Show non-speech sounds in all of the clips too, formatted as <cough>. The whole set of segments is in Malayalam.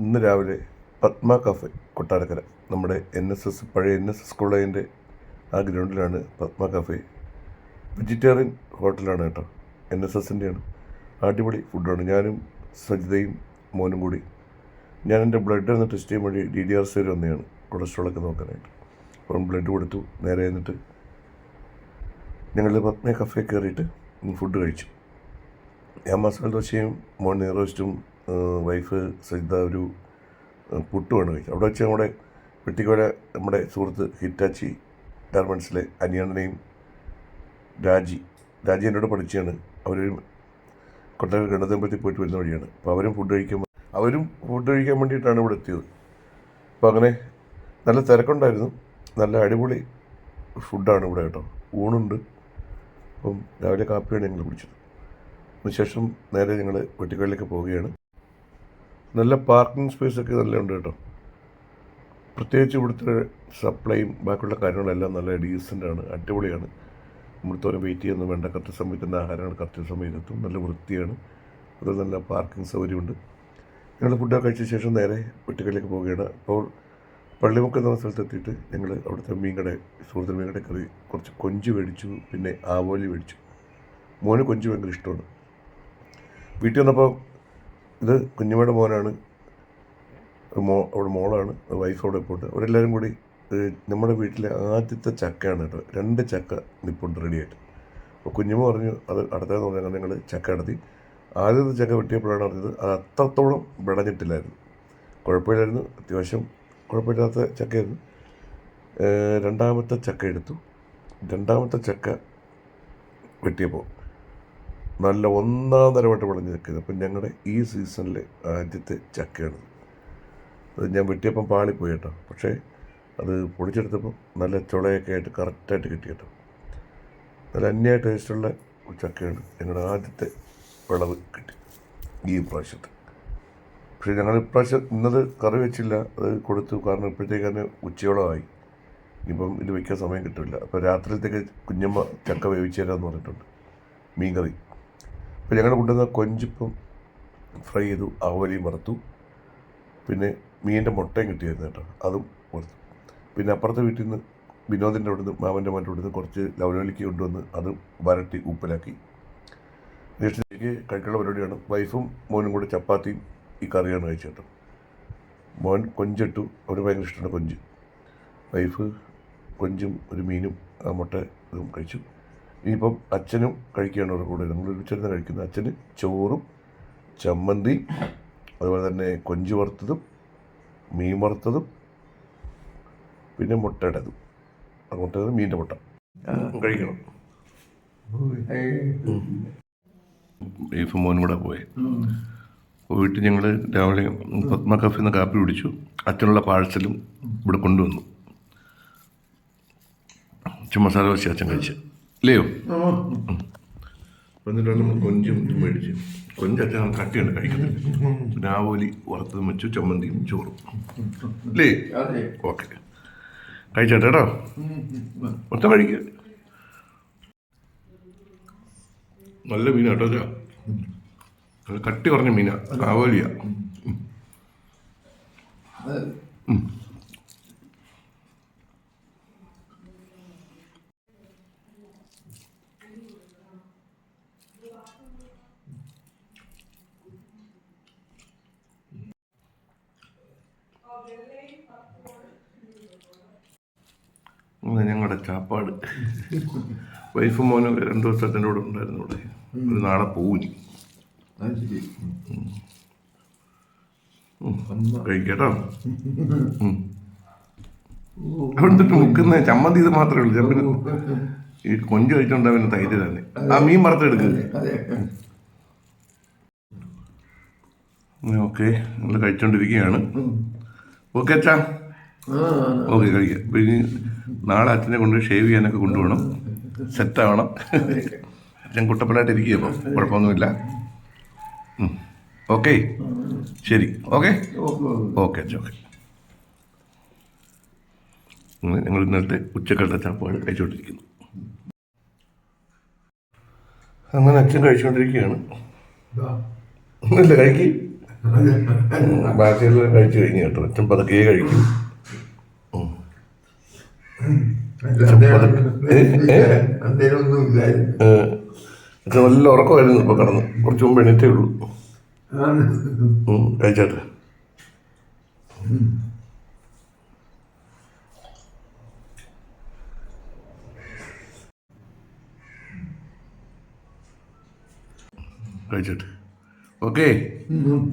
ഇന്ന് രാവിലെ പത്മ കഫേ കൊട്ടാരക്കര. നമ്മുടെ എൻ എസ് എസ് പഴയ എൻ എസ് എസ് കോളേജിന്റെ ആ ഗ്രൗണ്ടിലാണ് പത്മ കഫേ വെജിറ്റേറിയൻ ഹോട്ടലാണ് കേട്ടോ. എൻ എസ് എസിന്റെയാണ് അടിപൊളി ഫുഡാണ് ഞാനും സജിതയും മോനും കൂടി. ഞാൻ എന്റെ ബ്ലഡ് ഒന്ന് ടെസ്റ്റ് ചെയ്യാൻ വേണ്ടി ഡി ഡി ആർ സി വന്നതാണ്. കൊളസ്ട്രോളൊക്കെ നോക്കാനായിട്ട്. അപ്പം ബ്ലഡ് കൊടുത്തു. നേരെ എന്നിട്ട് ഞങ്ങൾ പത്മ കഫേ കയറിയിട്ട് ഫുഡ് കഴിച്ചു. ഞാൻ മസാല ദോശയും മോൻ നെയ്റോസ്റ്റും വൈഫ് സജിത ഒരു പുട്ട് പുട്ടുമാണ് കഴിച്ചത് അവിടെ വെച്ച് നമ്മുടെ വെട്ടിക്കോല നമ്മുടെ സുഹൃത്ത് ഹിറ്റാച്ചി ഗാർമെന്റ്സിലെ അനിയണ്ണനെയും രാജി രാജി എന്നോട് പഠിച്ചാണ് അവരൊരു കൊട്ടാര ഗണതമ്പലത്തിൽ പോയിട്ട് വരുന്ന വഴിയാണ്. അപ്പോൾ അവരും ഫുഡ് കഴിക്കാൻ അവരും ഫുഡ് കഴിക്കാൻ വേണ്ടിയിട്ടാണ് ഇവിടെ എത്തിയത്. അപ്പോൾ അങ്ങനെ നല്ല തിരക്കുണ്ടായിരുന്നു. നല്ല അടിപൊളി ഫുഡാണ് ഇവിടെ കേട്ടോ. ഊണുണ്ട്. അപ്പം രാവിലെ കാപ്പിയാണ് ഞങ്ങൾ കുടിച്ചത്. അതിനുശേഷം നേരെ ഞങ്ങൾ വെട്ടിക്കോലിലേക്ക് പോവുകയാണ്. നല്ല പാർക്കിംഗ് സ്പേസ് ഒക്കെ നല്ല ഉണ്ട് കേട്ടോ. പ്രത്യേകിച്ച് ഇവിടുത്തെ സപ്ലൈയും ബാക്കിയുള്ള കാര്യങ്ങളെല്ലാം നല്ല ഡീസന്റ് ആണ് അടിപൊളിയാണ് ഇവിടുത്തോരം വെയിറ്റ് ചെയ്യുന്ന വേണ്ട. കറക്റ്റ് സമയത്ത് തന്നെ ആഹാരങ്ങൾ കറക്റ്റ് സമയത്തെത്തും. നല്ല വൃത്തിയാണ്. അതുപോലെ നല്ല പാർക്കിംഗ് സൗകര്യമുണ്ട്. ഞങ്ങൾ ഫുഡൊക്കെ കഴിച്ച ശേഷം നേരെ വെട്ടിക്കലിലേക്ക് പോവുകയാണ്. അപ്പോൾ പള്ളിമുക്ക് എന്ന സ്ഥലത്തെത്തിയിട്ട് ഞങ്ങൾ അവിടുത്തെ മീൻകട സുഹൃത്തിന് മീൻകട കറി കുറച്ച് കൊഞ്ച് മേടിച്ചു പിന്നെ ആവോലി മേടിച്ചു. മോന് കൊഞ്ച് ഭയങ്കര ഇഷ്ടമാണ്. വീട്ടിൽ വന്നപ്പോൾ ഇത് കുഞ്ഞമ്മയുടെ മോനാണ്. മോ അവിടെ മോളാണ്. വൈഫ് അവിടെ പോയിട്ട്. അവരെല്ലാവരും കൂടി നമ്മുടെ വീട്ടിലെ ആദ്യത്തെ ചക്കയാണ് കേട്ടോ. രണ്ട് ചക്ക നിപ്പുണ്ട് റെഡിയായിട്ട് അപ്പോൾ കുഞ്ഞമ്മ പറഞ്ഞു അത് അടുത്തതെന്ന് പറഞ്ഞാൽ ഞങ്ങൾ ചക്ക നടത്തി. ആദ്യത്തെ ചക്ക വെട്ടിയപ്പോഴാണ് അറിഞ്ഞത് അത് അത്രത്തോളം വിളഞ്ഞിട്ടില്ലായിരുന്നു. കുഴപ്പമില്ലായിരുന്നു. അത്യാവശ്യം കുഴപ്പമില്ലാത്ത ചക്കയായിരുന്നു. രണ്ടാമത്തെ ചക്ക എടുത്തു. രണ്ടാമത്തെ ചക്ക വെട്ടിയപ്പോൾ നല്ല ഒന്നാം തരമായിട്ട് വിളഞ്ഞ് നിൽക്കുന്നത്. അപ്പം ഞങ്ങളുടെ ഈ സീസണിലെ ആദ്യത്തെ ചക്കയാണ് അത് ഞാൻ വെട്ടിയപ്പം പാളിപ്പോയി കേട്ടോ. പക്ഷേ അത് പൊടിച്ചെടുത്തപ്പോൾ നല്ല ചുളയൊക്കെ ആയിട്ട് കറക്റ്റായിട്ട് കിട്ടി കേട്ടോ. നല്ല അന്യായ ടേസ്റ്റുള്ള ചക്കയാണ് ഞങ്ങളുടെ ആദ്യത്തെ വിളവ് കിട്ടി ഈ പ്രാവശ്യത്തെ. പക്ഷേ ഞങ്ങൾ ഇപ്രാവശ്യം ഇന്നത് കറി വെച്ചില്ല. അത് കൊടുത്തു. കാരണം ഇപ്പോഴത്തേക്ക് തന്നെ ഉച്ചയോളമായി. ഇനിയിപ്പം ഇത് വയ്ക്കാൻ സമയം കിട്ടില്ല. അപ്പോൾ രാത്രിയിലത്തേക്ക് കുഞ്ഞമ്മ ചക്ക വേവിച്ചു തരാമെന്ന് പറഞ്ഞിട്ടുണ്ട്. മീൻ കറി അപ്പോൾ ഞങ്ങൾ കൊണ്ടുവന്ന കൊഞ്ചിപ്പം ഫ്രൈ ചെയ്തു ആവലിയും വറുത്തു. പിന്നെ മീനിന്റെ മുട്ടയും കിട്ടിയായിരുന്നു കേട്ടോ അതും വറുത്തു. പിന്നെ അപ്പുറത്തെ വീട്ടിൽ നിന്ന് വിനോദിന്റെ അവിടെ നിന്ന് മാമന്റെ മാന്റെ നിന്ന് കുറച്ച് ലവലോലിക്ക് കൊണ്ടുവന്ന് അത് വരട്ടി ഉപ്പിലാക്കി. ജ്യേഷ്ഠത്തേക്ക് കഴിക്കാനുള്ള പരിപാടിയാണ്. വൈഫും മോനും കൂടെ ചപ്പാത്തിയും ഈ കറിയാണ് കഴിച്ചത് മോൻ കൊഞ്ചിട്ടു അവന് ഭയങ്കര ഇഷ്ടമാണ് കൊഞ്ച്. വൈഫ് കൊഞ്ചും ഒരു മീനും ആ മുട്ട ഇതും കഴിച്ചു. ഇനിയിപ്പം അച്ഛനും കഴിക്കുകയാണ് അവരുടെ കൂടെ നമ്മൾ ഒരുമിച്ചിരുന്ന് കഴിക്കുന്നത് അച്ഛന് ചോറും ചമ്മന്തി അതുപോലെ തന്നെ കൊഞ്ച് വറുത്തതും മീൻ വറുത്തതും പിന്നെ മുട്ടയുടേതും മുട്ടയുടെ മീന്റെ മുട്ട. കഴിക്കണം. ബീഫ് മോനും കൂടെ പോയി. പോയിട്ട് ഞങ്ങൾ രാവിലെ പത്മ കഫിൽ നിന്ന് കാപ്പി കുടിച്ചു. അച്ഛനുള്ള പാഴ്സലും ഇവിടെ കൊണ്ടുവന്നു. ചുമ മസാല അച്ഛൻ കഴിച്ച് ഇല്ലയോ എന്നിട്ടാണ് നമ്മൾ കൊഞ്ചും മേടിച്ച്. കൊഞ്ച് അച്ഛൻ കട്ടിയുണ്ട് കഴിക്കുന്നില്ല രാവോലി വറുത്തതും വെച്ചു ചമ്മന്തിയും ചോറും. ഇല്ലേ ഓക്കെ. കഴിച്ചോട്ടെ കേട്ടോ. മൊത്തം കഴിക്കുക നല്ല മീനാ കേട്ടോ അല്ല നല്ല കട്ടി കുറഞ്ഞ മീനാ. ആവോലിയ. ഞങ്ങളുടെ ചാപ്പാട്. വൈഫ് മോനും രണ്ടു ദിവസം അച്ഛന്റെ കൂടെ ഉണ്ടായിരുന്നു ഇവിടെ. ഒരു നാളെ പോവും കഴിക്കട്ടോ. <laughs> അവിടുത്തെ മുക്കുന്ന ചമ്മന്തി ഇത് മാത്രമേ ഉള്ളൂ. ചമ്മന് ഈ കൊഞ്ച് കഴിച്ചോണ്ട് അവന് തൈര് തന്നെ ആ മീൻ വറുത്തെടുക്കുക ഓക്കെ. നമ്മൾ കഴിച്ചോണ്ടിരിക്കുകയാണ്. ഓക്കെ അച്ഛാ. ഓക്കെ കഴിക്കാം. അപ്പോൾ ഇനി നാളെ അച്ഛനെ കൊണ്ട് ഷേവ് ചെയ്യാനൊക്കെ കൊണ്ടുപോകണം. സെറ്റാവണം അച്ഛൻ കുട്ടപ്പനായിട്ട് ഇരിക്കുക അപ്പോൾ കുഴപ്പമൊന്നുമില്ല. ഓക്കെ ശരി. ഓക്കെ ഓക്കെ അച്ഛൻ ഓക്കെ ഞങ്ങൾ ഇന്നലത്തെ ഉച്ചക്കലത്തെ ചാപ്പാട് കഴിച്ചുകൊണ്ടിരിക്കുന്നു അങ്ങനെ അച്ഛൻ കഴിച്ചുകൊണ്ടിരിക്കുകയാണ് ഇല്ല കഴിക്ക്. ബാക്കിയെല്ലാം കഴിച്ചു കഴിഞ്ഞു കേട്ടോ. അച്ഛൻ പതുക്കെ കഴിക്കും. അച്ഛൻ നല്ല ഉറക്കമായിരുന്നു ഇപ്പൊ കടന്ന്. കുറച്ച് മുമ്പ് എണീറ്റേ ഉള്ളൂ. കഴിച്ചോട്ടെ. കഴിച്ചോട്ടെ. ഓക്കെ?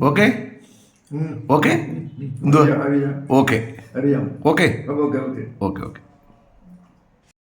ഓക്കെ. ഓക്കെ? എന്തുവാ? Okay okay. Okay okay.